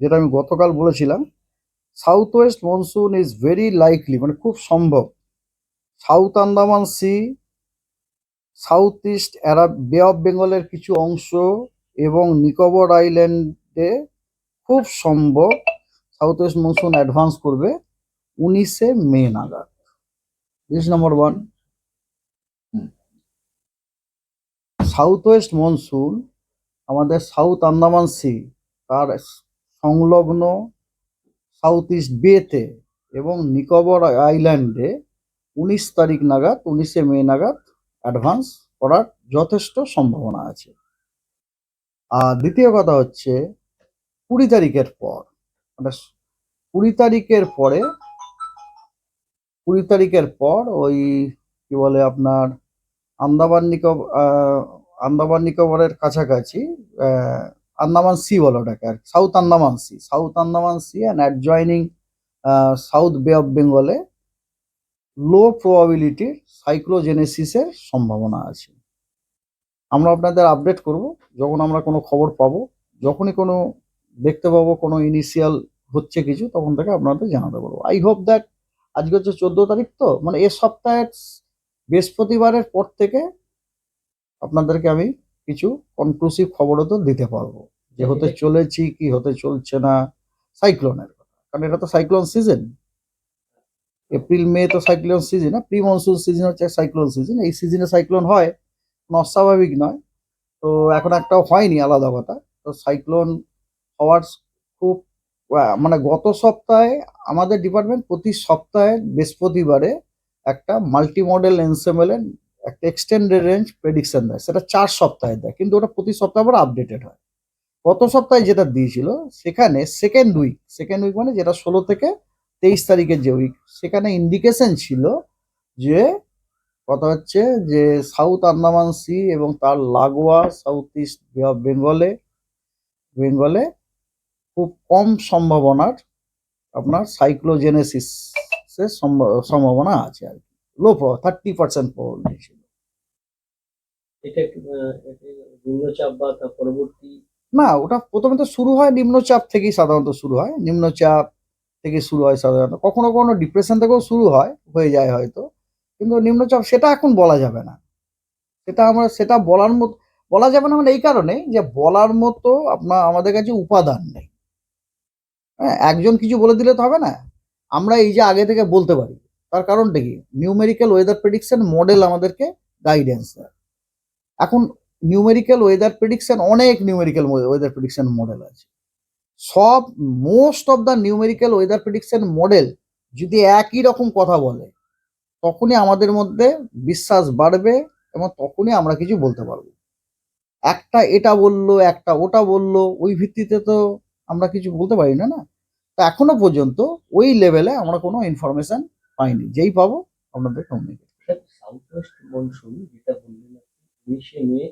যেটা আমি গতকাল বলেছিলাম south west monsoon is very likely মানে খুব সম্ভব। South Andaman sea south east Arab bay of বেঙ্গলের কিছু অংশ এবং নিকোবর আইল্যান্ডে খুব সম্ভব সাউথ ওয়েস্ট মনসুন অ্যাডভান্স করবে উনিশে মে নাগাদ। This number one south west monsoon আমাদের সাউথ আন্দামান সি তার সংলগ্ন সাউথ ইস্ট বেতে এবং নিকোবর আইল্যান্ডে উনিশ তারিখ নাগাদ, উনিশে মে নাগাদ অ্যাডভান্স করার যথেষ্ট সম্ভাবনা আছে। আর দ্বিতীয় কথা হচ্ছে, কুড়ি তারিখের পর মানে কুড়ি তারিখের পরে, কুড়ি তারিখের পর ওই কি বলে আপনার আন্দামান নিকোবর আন্দামান নিকোবরের কাছাকাছি আন্দামান সি বলে ওটাকে আর south Andaman sea. South Andaman sea and adjoining south bay of বেঙ্গলে লো প্রবাবিলিটির সাইক্লোজেনেসিসের সম্ভাবনা আছে। আমরা আপনাদের আপডেট করব, যখন আমরা কোনো খবর পাবো, যখনই কোনো দেখতে পাবো কোনো ইনিশিয়াল হচ্ছে কিছু, তখন থেকে আপনাদের জানাতে পারব আই হোপ দ্যাট আজকে হচ্ছে চোদ্দ তারিখ তো মানে এ সপ্তাহের বৃহস্পতিবারের পর থেকে আপনাদেরকে আমি কিছু কনক্লুসিভ খবরও তো দিতে পারব। যে হতে চলেছি কি হতে চলছে না সাইক্লোনের কথা। কারণ এটা তো সাইক্লোন সিজন এপ্রিল মে তো সাইক্লোন সিজন না? প্রি মনসুন সিজন হচ্ছে সাইক্লোন সিজন এই সিজনে সাইক্লোন হয় অস্বাভাবিক নয়। তো এখন একটাও হয়নি আলাদা কথা। তো সাইক্লোন হওয়ার খুব মানে গত সপ্তাহে আমাদের ডিপার্টমেন্ট প্রতি সপ্তাহে বৃহস্পতিবারে একটা মাল্টি মডেল এনসেমেলের একটা এক্সটেন্ডেড রেঞ্জ প্রেডিকশন দেয়। সেটা চার সপ্তাহে দেয়, কিন্তু ওটা প্রতি সপ্তাহে আবার আপডেটেড হয়। গত সপ্তাহে যেটা দিয়েছিল, সেখানে সেকেন্ড উইক সেকেন্ড উইক মানে যেটা ষোলো থেকে তেইশ তারিখের যে উইক সেখানে ইন্ডিকেশন ছিল যে, কথা হচ্ছে যে সাউথ আন্দামান সি এবং তার লাগোয়া সাউথ ইস্ট বেঙ্গলে বেঙ্গলে খুব কম সম্ভাবনার আপনার সাইক্লোজেনেসিস সম্ভাবনা আছে আর কি। লো থার্টি পার্সেন্ট প্রবাবিলিটি ছিল এটা একটু, আহ, এটা নিম্নচাপ বা তার পরবর্তী না ওটা প্রথমে তো শুরু হয় নিম্নচাপ থেকেই সাধারণত শুরু হয়। নিম্নচাপ থেকে শুরু হয় সাধারণত। কখনো কখনো ডিপ্রেশন থেকেও শুরু হয় হয়ে যায় হয়তো। কিন্তু নিম্নচাপ সেটা এখন বলা যাবে না। সেটা আমরা সেটা বলার মতো বলা যাবে না মানে এই কারণে যে বলার মতো আপনার আমাদের কাছে উপাদান নেই। হ্যাঁ একজন কিছু বলে দিলে তো হবে না। আমরা এই যে আগে থেকে বলতে পারি। তার কারণটা কি? নিউমেরিক্যাল ওয়েদার প্রেডিকশন মডেল আমাদেরকে গাইডেন্স দেয়। এখন নিউমেরিক্যাল ওয়েদার প্রেডিকশন অনেক নিউমেরিক্যাল ওয়েদার প্রেডিকশন মডেল আছে। সব most of the numerical weather prediction model যদি একই রকম কথা বলে, তখনই আমাদের মধ্যে বিশ্বাস বাড়বে এবং তখনই আমরা কিছু বলতে পারব। একটা এটা বলল, একটা ওটা বলল, ওই ভিত্তিতে তো আমরা কিছু বলতে পারি না না? তো এখনও পর্যন্ত ওই লেভেলে আমরা কোনো ইনফরমেশন পাইনি। যেই পাবো আপনাদের কমিউনিকেট সাউথ ওয়েস্ট মনসুন যেটা বললেন উনিশে মে